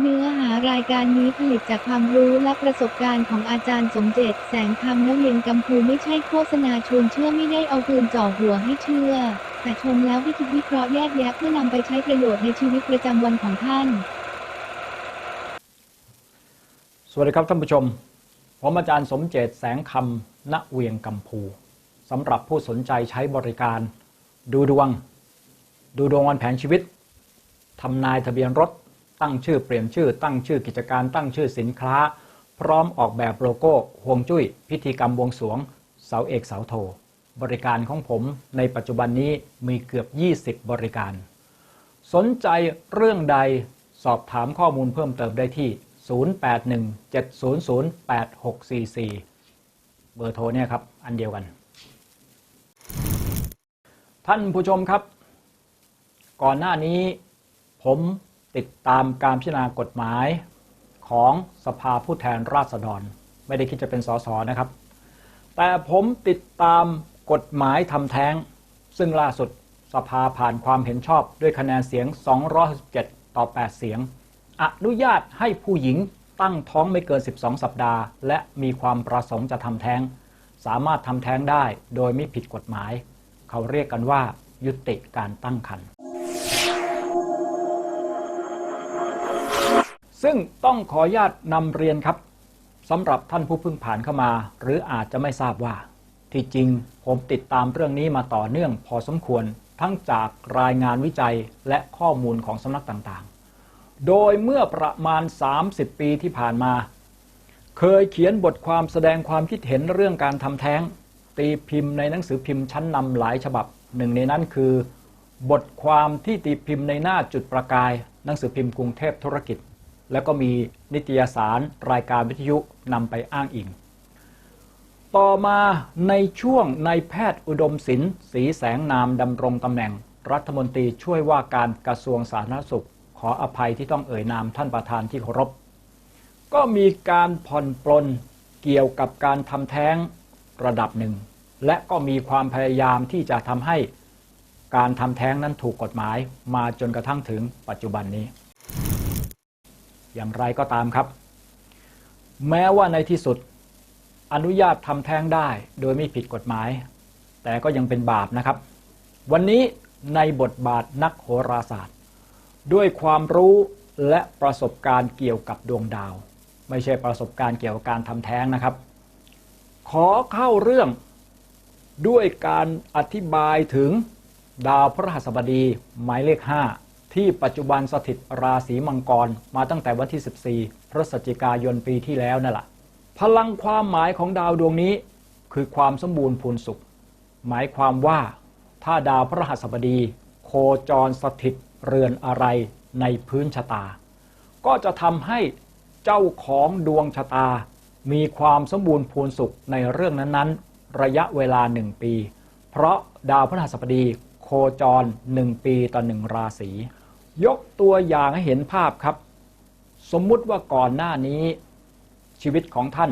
เนื้อหารายการนี้ผลิตจากความรู้และประสบการณ์ของอาจารย์สมเจตแสงคำนเรียนกัมพูไม่ใช่โฆษณาชวนเชื่อไม่ได้เอาปืนจ่อหัวให้เชื่อ แต่ชมแล้วให้คิดวิเคราะห์แยกแยะเพื่อนำไปใช้ประโยชน์ในชีวิตประจำวันของท่าน สวัสดีครับท่านผู้ชม ผมอาจารย์สมเจตแสงคำณเวียงกัมพูสำหรับผู้สนใจใช้บริการ ดูดวง ดูดวงวันแผนชีวิตทำนายทะเบียนรถ ตั้งชื่อเปลี่ยนชื่อ ตั้งชื่อกิจการตั้งชื่อสินค้า พร้อมออกแบบโลโก้ห่วงจุ้ย พิธีกรรมบวงสวง เสาเอกเสาโท บริการของผมในปัจจุบันนี้มีเกือบ 20 บริการ สนใจเรื่องใดสอบถามข้อมูลเพิ่มเติมได้ที่ 0817008644 เบอร์โทรเนี่ยครับอันเดียวกัน ท่านผู้ชมครับ ก่อนหน้านี้ผม ติดตามการพิจารณากฎหมายของสภาผู้แทนราษฎร ไม่ได้คิดจะเป็นสสนะครับ แต่ผมติดตามกฎหมายทำแท้ง ซึ่งล่าสุดสภาผ่านความเห็นชอบด้วยคะแนนเสียง 217 ต่อ 8 เสียง อนุญาตให้ผู้หญิงตั้งท้องไม่เกิน 12 สัปดาห์ และมีความประสงค์จะทำแท้ง สามารถทำแท้งได้โดยไม่ผิดกฎหมาย เขาเรียกกันว่ายุติการตั้งครรภ์ ซึ่งต้องขออนุญาตนำเรียนครับสำหรับท่านผู้เพิ่งผ่านเข้ามา หรืออาจจะไม่ทราบว่า ที่จริงผมติดตามเรื่องนี้มาต่อเนื่องพอสมควร ทั้งจากรายงานวิจัยและข้อมูลของสำนักต่างๆ โดยเมื่อประมาณ 30 ปีที่ผ่านมา เคยเขียนบทความแสดงความคิดเห็นเรื่องการทำแท้ง ตีพิมพ์ในหนังสือพิมพ์ชั้นนำหลายฉบับหนึ่งในนั้นคือบทความที่ตีพิมพ์ในหน้าจุดประกาย หนังสือพิมพ์กรุงเทพธุรกิจ แล้วก็มีนิตยสารรายการวิทยุนำไปอ้างอิง ต่อมาในช่วงในแพทย์อุดมศิลป์ศรีแสงนามดำรงตำแหน่ง รัฐมนตรีช่วยว่าการกระทรวงสาธารณสุข ขออภัยที่ต้องเอ่ยนามท่านประธานที่เคารพ ก็มีการผ่อนปลนเกี่ยวกับการทำแท้งระดับหนึ่ง และก็มีความพยายามที่จะทำให้การทำแท้งนั้นถูกกฎหมายมาจนกระทั่งถึงปัจจุบันนี้ อย่างไรก็ตามครับ แม้ว่าในที่สุดอนุญาตทำแท้งได้โดยไม่ผิดกฎหมาย แต่ก็ยังเป็นบาปนะครับ วันนี้ในบทบาทนักโหราศาสตร์ ด้วยความรู้และประสบการณ์เกี่ยวกับดวงดาว ไม่ใช่ประสบการณ์เกี่ยวกับการทำแท้งนะครับ ขอเข้าเรื่องด้วยการอธิบายถึงดาวพฤหัสบดีหมายเลข 5 ที่ปัจจุบันสถิตราศีมังกรมาตั้งแต่วันที่ 14 พฤศจิกายนปีที่แล้วนั่นแหละพลังความหมายของดาวดวงนี้ คือความสมบูรณ์พูนสุข หมายความว่า ถ้าดาวพฤหัสบดี โคจรสถิตเรือนอะไรในพื้นชะตา ก็จะทำให้เจ้าของดวงชะตา มีความสมบูรณ์พูนสุขในเรื่องนั้นๆ ระยะเวลาหนึ่งปี เพราะดาวพฤหัสบดีโคจรหนึ่งปีต่อหนึ่งราศี ยกตัวอย่างให้เห็นภาพครับ สมมุติว่าก่อนหน้านี้ ชีวิตของท่าน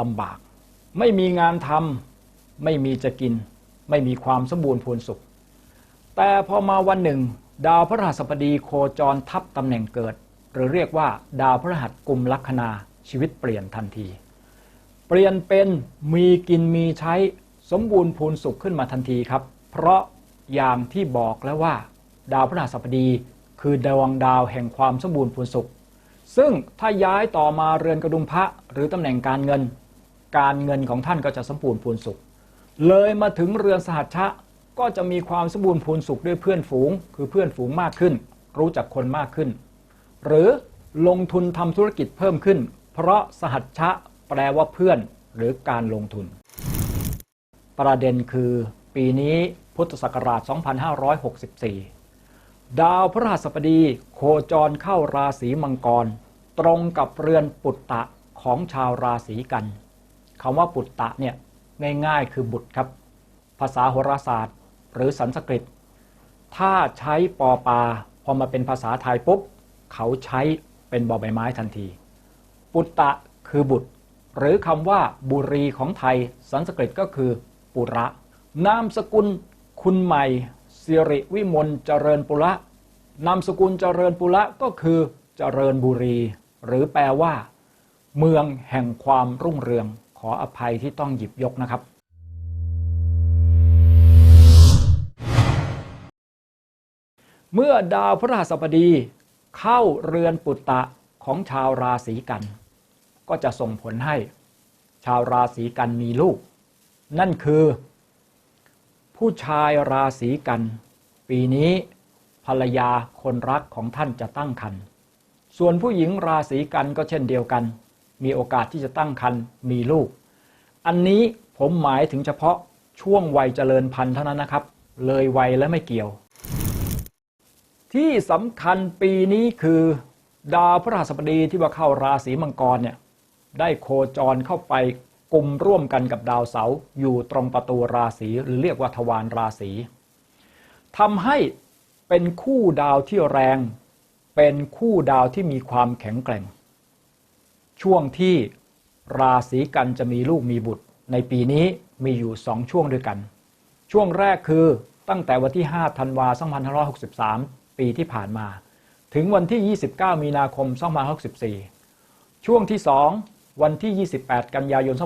ลำบาก ไม่มีงานทำไม่มีจะกิน ไม่มีความสมบูรณ์พูนสุข แต่พอมาวันหนึ่ง ดาวพฤหัสบดีโคจรทับตำแหน่งเกิด หรือเรียกว่า ดาวพฤหัสกุมลัคนาชีวิตเปลี่ยนทันที เปลี่ยนเป็นมีกินมีใช้สมบูรณ์พูนสุขขึ้นมาทันทีครับ เพราะอย่างที่บอกแล้วว่า ดาวพฤหัสบดี คือดวงดาวแห่งความสมบูรณ์พูนสุข ซึ่งถ้าย้ายต่อมาเรือนกระดุมพระหรือตำแหน่งการเงิน การเงินของท่านก็จะสมบูรณ์พูนสุข เลยมาถึงเรือนสหัชชะก็จะมีความสมบูรณ์พูนสุขด้วยเพื่อนฝูง คือเพื่อนฝูงมากขึ้น รู้จักคนมากขึ้น หรือลงทุนทำธุรกิจเพิ่มขึ้น เพราะสหัชชะแปลว่าเพื่อนหรือการลงทุน ประเด็นคือปีนี้พุทธศักราช 2564 ดาวพฤหัสบดีโคจรเข้าราศีมังกร ตรงกับเรือนปุตตะของชาวราศีกันคำว่าปุตตะเนี่ยง่ายๆคือบุตรครับ ภาษาโหราศาสตร์ หรือสันสกฤต ถ้าใช้ปอปาพอมาเป็นภาษาไทยปุ๊บ เขาใช้เป็นบอใบไม้ทันที ปุตตะคือบุตร หรือคำว่าบุรีของไทยสันสกฤตก็คือปุระ นามสกุลคุณใหม่ สิริวิมลเจริญปุระนามสกุลเจริญปุระก็คือเจริญบุรี หรือแปลว่า เมืองแห่งความรุ่งเรืองขออภัยที่ต้องหยิบยกนะครับ เมื่อดาวพฤหัสบดีเข้าเรือนปุตตะของชาวราศีกัน ก็จะส่งผลให้ ชาวราศีกันมีลูก นั่นคือ ผู้ชายราศีกัน ปีนี้ภรรยาคนรักของท่านจะตั้งครรภ์ส่วนผู้หญิงราศีกันก็เช่นเดียวกัน มีโอกาสที่จะตั้งครรภ์มีลูก อันนี้ผมหมายถึงเฉพาะช่วงวัยเจริญพันธุ์เท่านั้นนะครับ เลยวัยและไม่เกี่ยว ที่สำคัญปีนี้คือดาวพฤหัสบดีที่ว่าเข้าราศีมังกรเนี่ยได้โคจรเข้าไป กลุ่มร่วมกันกับดาวเสาร์อยู่ตรงประตูราศีหรือเรียกว่าทวารราศีทำให้เป็นคู่ดาวที่แรง เป็นคู่ดาวที่มีความแข็งแกร่ง ช่วงที่ราศีกันจะมีลูกมีบุตร ในปีนี้มีอยู่สองช่วงด้วยกัน ช่วงแรกคือตั้งแต่วันที่ 5 ธันวาคม2563 ปีที่ผ่านมา ถึงวันที่ 29 มีนาคม 2564 ช่วงที่ 2 วันที่ 28 กันยายน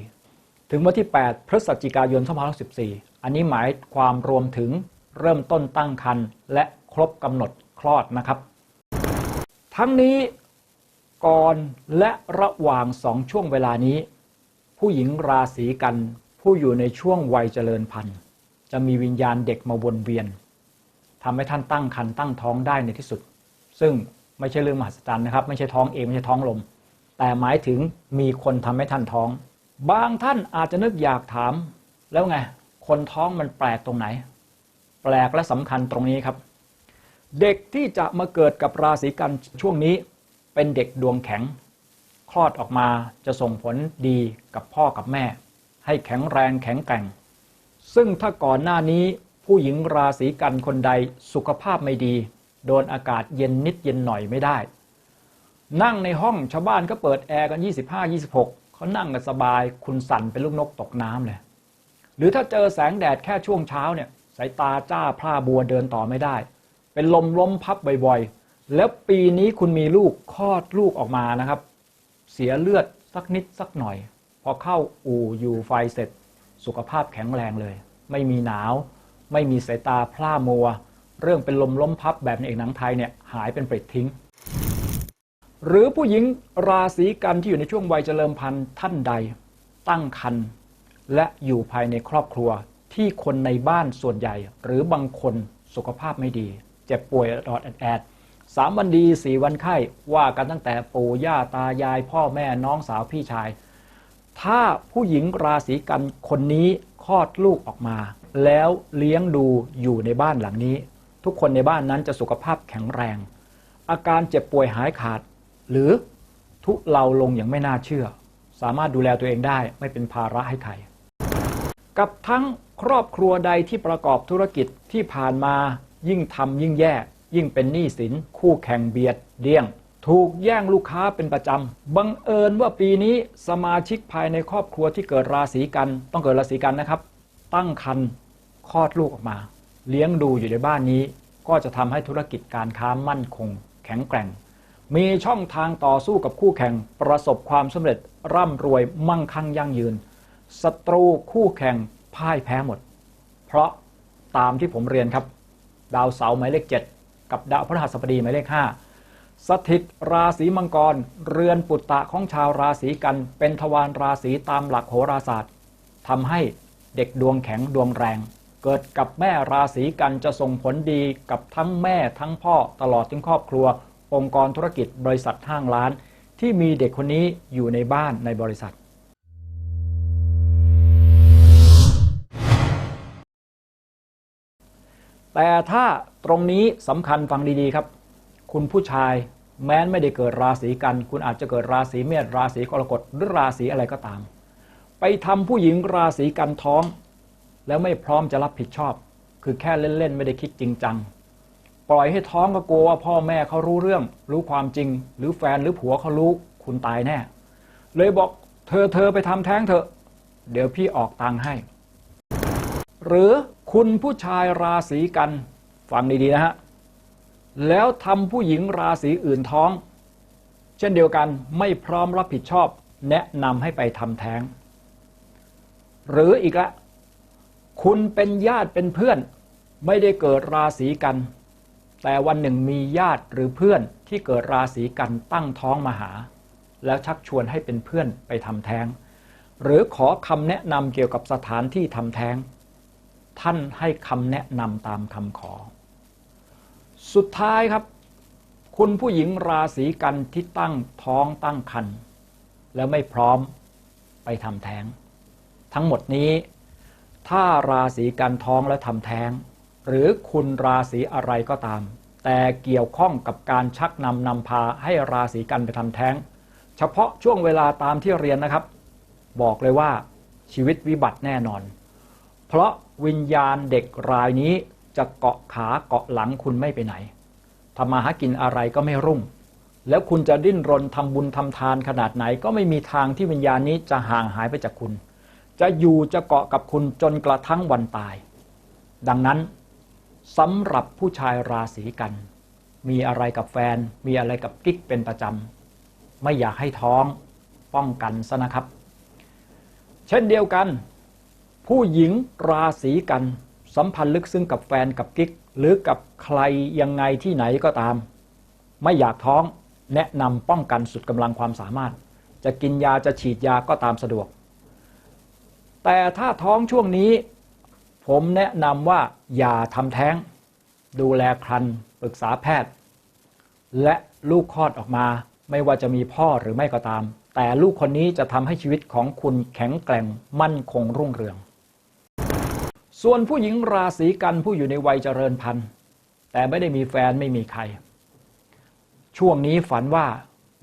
2564 ถึงวันที่ 8 พฤศจิกายน2564 อันนี้หมายความรวมถึงเริ่มต้นตั้งครรภ์และครบกำหนดคลอดนะครับ ทั้งนี้ก่อนและระหว่างสองช่วงเวลานี้ ผู้หญิงราศีกันผู้อยู่ในช่วงวัยเจริญพันธุ์ จะมีวิญญาณเด็กมาวนเวียนทำให้ท่านตั้งครรภ์ตั้งท้องได้ในที่สุด ซึ่งไม่ใช่เรื่องมหัศจรรย์นะครับ ไม่ใช่ท้องเองไม่ใช่ท้องลม แต่หมายถึงมีคนทำให้ท่านท้อง บางท่านอาจจะนึกอยากถาม แล้วไง คนท้องมันแปลกตรงไหน แปลกและสำคัญตรงนี้ครับ เด็กที่จะมาเกิดกับราศีกันช่วงนี้ เป็นเด็กดวงแข็ง คลอดออกมาจะส่งผลดีกับพ่อกับแม่ ให้แข็งแรงแข็งแกร่ง ซึ่งถ้าก่อนหน้านี้ผู้หญิงราศีกันคนใดสุขภาพไม่ดี โดนอากาศเย็นนิดเย็นหน่อยไม่ได้ นั่งในห้องชาวบ้านก็เปิดแอร์กัน 25-26เขานั่งกันสบายคุณสั่นเป็นลูกนกตกน้ำเลย หรือถ้าเจอแสงแดดแค่ช่วงเช้าเนี่ยสายตาจ้าพร่าบัวเดินต่อไม่ได้ เป็นลมล้มพับบ่อยๆ แล้วปีนี้คุณมีลูกคลอดลูกออกมานะครับ เสียเลือดสักนิดสักหน่อย พอเข้าอู่อยู่ไฟเสร็จ สุขภาพแข็งแรงเลย ไม่มีหนาว ไม่มีสายตาพร่ามัว เรื่องเป็นลมล้มพับแบบในเอกหนังไทยเนี่ยหายเป็นปริดทิ้ง หรือผู้หญิงราศีกันที่อยู่ในช่วงวัยเจริญพันธุ์ท่านใด ตั้งครรภ์และอยู่ภายในครอบครัวที่คนในบ้านส่วนใหญ่ หรือบางคนสุขภาพไม่ดี เจ็บป่วยอดแอดแอดสามวันดีสี่วันไข้ว่ากันตั้งแต่ปู่ย่าตายาย พ่อแม่น้องสาวพี่ชาย ถ้าผู้หญิงราศีกันคนนี้คลอดลูกออกมา แล้วเลี้ยงดูอยู่ในบ้านหลังนี้ ทุกคนในบ้านนั้นจะสุขภาพแข็งแรง อาการเจ็บป่วยหายขาด หรือทุเลาลงอย่างไม่น่าเชื่อ สามารถดูแลตัวเองได้ไม่เป็นภาระให้ใคร กับทั้งครอบครัวใดที่ประกอบธุรกิจที่ผ่านมายิ่งทำยิ่งแย่ ยิ่งเป็นหนี้สิน คู่แข่งเบียดเดี่ยง ถูกแย่งลูกค้าเป็นประจำบังเอิญว่าปีนี้สมาชิกภายในครอบครัวที่เกิดราศีกัน ต้องเกิดราศีกันนะครับ ตั้งครรภ์คลอดลูกออกมา เลี้ยงดูอยู่ในบ้านนี้ ก็จะทำให้ธุรกิจการค้ามั่นคง แข็งแกร่ง มีช่องทางต่อสู้กับคู่แข่งประสบความสำเร็จร่ำรวยมั่งคั่งยั่งยืนศัตรูคู่แข่งพ่ายแพ้หมด เพราะตามที่ผมเรียนครับ ดาวเสาร์หมายเลข 7 กับดาวพฤหัสบดีหมายเลข 5 สถิตราศีมังกร เรือนปุตตะของชาวราศีกันเป็นทวารราศีตามหลักโหราศาสตร์ทำให้เด็กดวงแข็งดวงแรง เกิดกับแม่ราศีกันจะส่งผลดีกับทั้งแม่ทั้งพ่อตลอดถึงครอบครัว องค์กรธุรกิจบริษัทห้างร้าน ที่มีเด็กคนนี้อยู่ในบ้านในบริษัท แต่ถ้าตรงนี้สำคัญฟังดีๆครับ คุณผู้ชายแม้นไม่ได้เกิดราศีกัน คุณอาจจะเกิดราศีเมษราศีกรกฎหรือราศีอะไรก็ตาม ไปทำผู้หญิงราศีกันท้อง แล้วไม่พร้อมจะรับผิดชอบ คือแค่เล่นๆ ไม่ได้คิดจริงจัง ปล่อยให้ท้องก็กลัวว่าพ่อแม่เขารู้เรื่อง รู้ความจริง หรือแฟนหรือผัวเขารู้คุณตายแน่ เลยบอกเธอเธอไปทำแท้งเถอะ เดี๋ยวพี่ออกตังค์ให้ หรือคุณผู้ชายราศีกันฟังดีๆนะฮะแล้วทำผู้หญิงราศีอื่นท้อง เช่นเดียวกันไม่พร้อมรับผิดชอบ แนะนำให้ไปทำแท้ง หรืออีกละ คุณเป็นญาติเป็นเพื่อน ไม่ได้เกิดราศีกัน แต่วันหนึ่งมีญาติหรือเพื่อนที่เกิดราศีกันตั้งท้องมาหา แล้วชักชวนให้เป็นเพื่อนไปทำแท้ง หรือขอคำแนะนำเกี่ยวกับสถานที่ทำแท้ง ท่านให้คำแนะนำตามคำขอ สุดท้ายครับ คุณผู้หญิงราศีกันที่ตั้งท้องตั้งครรภ์แล้วไม่พร้อมไปทำแท้ง ทั้งหมดนี้ ถ้าราศีกันท้องและทำแท้ง หรือคุณราศีอะไรก็ตาม แต่เกี่ยวข้องกับการชักนำนำพาให้ราศีกันไปทำแท้ง เฉพาะช่วงเวลาตามที่เรียนนะครับ บอกเลยว่าชีวิตวิบัติแน่นอน เพราะวิญญาณเด็กรายนี้จะเกาะขาเกาะหลังคุณไม่ไปไหนทำมาหากินอะไรก็ไม่รุ่ง แล้วคุณจะดิ้นรนทำบุญทำทานขนาดไหน ก็ไม่มีทางที่วิญญาณนี้จะห่างหายไปจากคุณ จะอยู่จะเกาะกับคุณจนกระทั่งวันตาย ดังนั้น สำหรับผู้ชายราศีกัน มีอะไรกับแฟน มีอะไรกับกิ๊กเป็นประจำ ไม่อยากให้ท้องป้องกันซะนะครับ เช่นเดียวกัน ผู้หญิงราศีกัน สัมพันธ์ลึกซึ้งกับแฟนกับกิ๊ก หรือกับใครยังไงที่ไหนก็ตาม ไม่อยากท้องแนะนำป้องกันสุดกำลังความสามารถ จะกินยาจะฉีดยาก็ตามสะดวก แต่ถ้าท้องช่วงนี้ ผมแนะนำว่าอย่าทำแท้ง ดูแลครันปรึกษาแพทย์ และลูกคลอดออกมาไม่ว่าจะมีพ่อหรือไม่ก็ตาม แต่ลูกคนนี้จะทำให้ชีวิตของคุณแข็งแกร่งมั่นคงรุ่งเรือง ส่วนผู้หญิงราศีกันผู้อยู่ในวัยเจริญพันธุ์แต่ไม่ได้มีแฟนไม่มีใคร ช่วงนี้ฝันว่า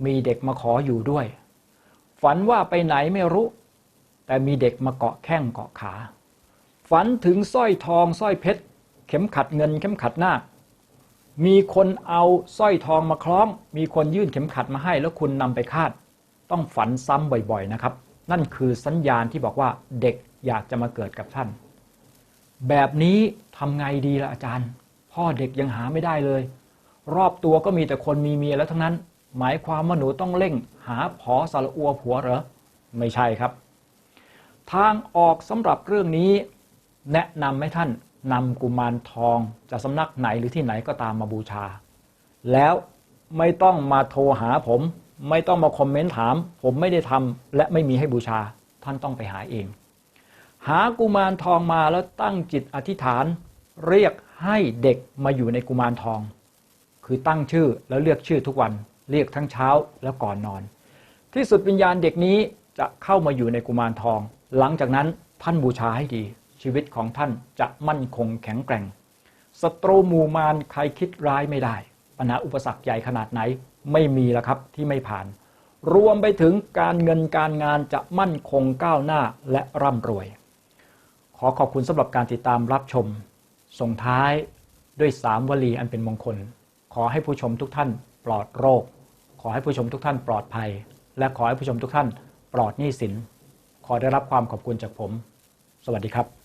มีเด็กมาขออยู่ด้วย ฝันว่าไปไหนไม่รู้ แต่มีเด็กมาเกาะแข้งเกาะขา ฝันถึงสร้อยทองสร้อยเพชร เข็มขัดเงิน เข็มขัดหน้า มีคนเอาสร้อยทองมาคล้อง มีคนยื่นเข็มขัดมาให้แล้วคุณนำไปคาด ต้องฝันซ้ำบ่อยๆนะครับ นั่นคือสัญญาณที่บอกว่าเด็กอยากจะมาเกิดกับท่าน แบบนี้ทำไงดีล่ะอาจารย์ พ่อเด็กยังหาไม่ได้เลย รอบตัวก็มีแต่คนมีเมียแล้วทั้งนั้น หมายความว่าหนูต้องเร่ง หาผอสารอัวผัวเหรอไม่ใช่ครับ ทางออกสำหรับเรื่องนี้ แนะนำให้ท่านนำกุมารทองจากสำนักไหนหรือที่ไหนก็ตามมาบูชา แล้วไม่ต้องมาโทรหาผม ไม่ต้องมาคอมเมนต์ถาม ผมไม่ได้ทำและไม่มีให้บูชา ท่านต้องไปหาเอง หากุมารทองมาแล้วตั้งจิตอธิษฐาน เรียกให้เด็กมาอยู่ในกุมารทอง คือตั้งชื่อแล้วเรียกชื่อทุกวัน เรียกทั้งเช้าแล้วก่อนนอน ที่สุดวิญญาณเด็กนี้จะเข้ามาอยู่ในกุมารทอง หลังจากนั้นท่านบูชาให้ดี ชีวิตของท่านจะมั่นคงแข็งแกร่งศัตรูหมู่มารใครคิดร้ายไม่ได้ ปัญหาอุปสรรคใหญ่ขนาดไหนไม่มีแล้วครับที่ไม่ผ่าน รวมไปถึงการเงินการงานจะมั่นคงก้าวหน้าและร่ำรวย ขอขอบคุณสำหรับการติดตามรับชม ส่งท้ายด้วยสามวลีอันเป็นมงคล ขอให้ผู้ชมทุกท่านปลอดโรค ขอให้ผู้ชมทุกท่านปลอดภัย และขอให้ผู้ชมทุกท่านปลอดหนี้สิน ขอได้รับความขอบคุณจากผม สวัสดีครับ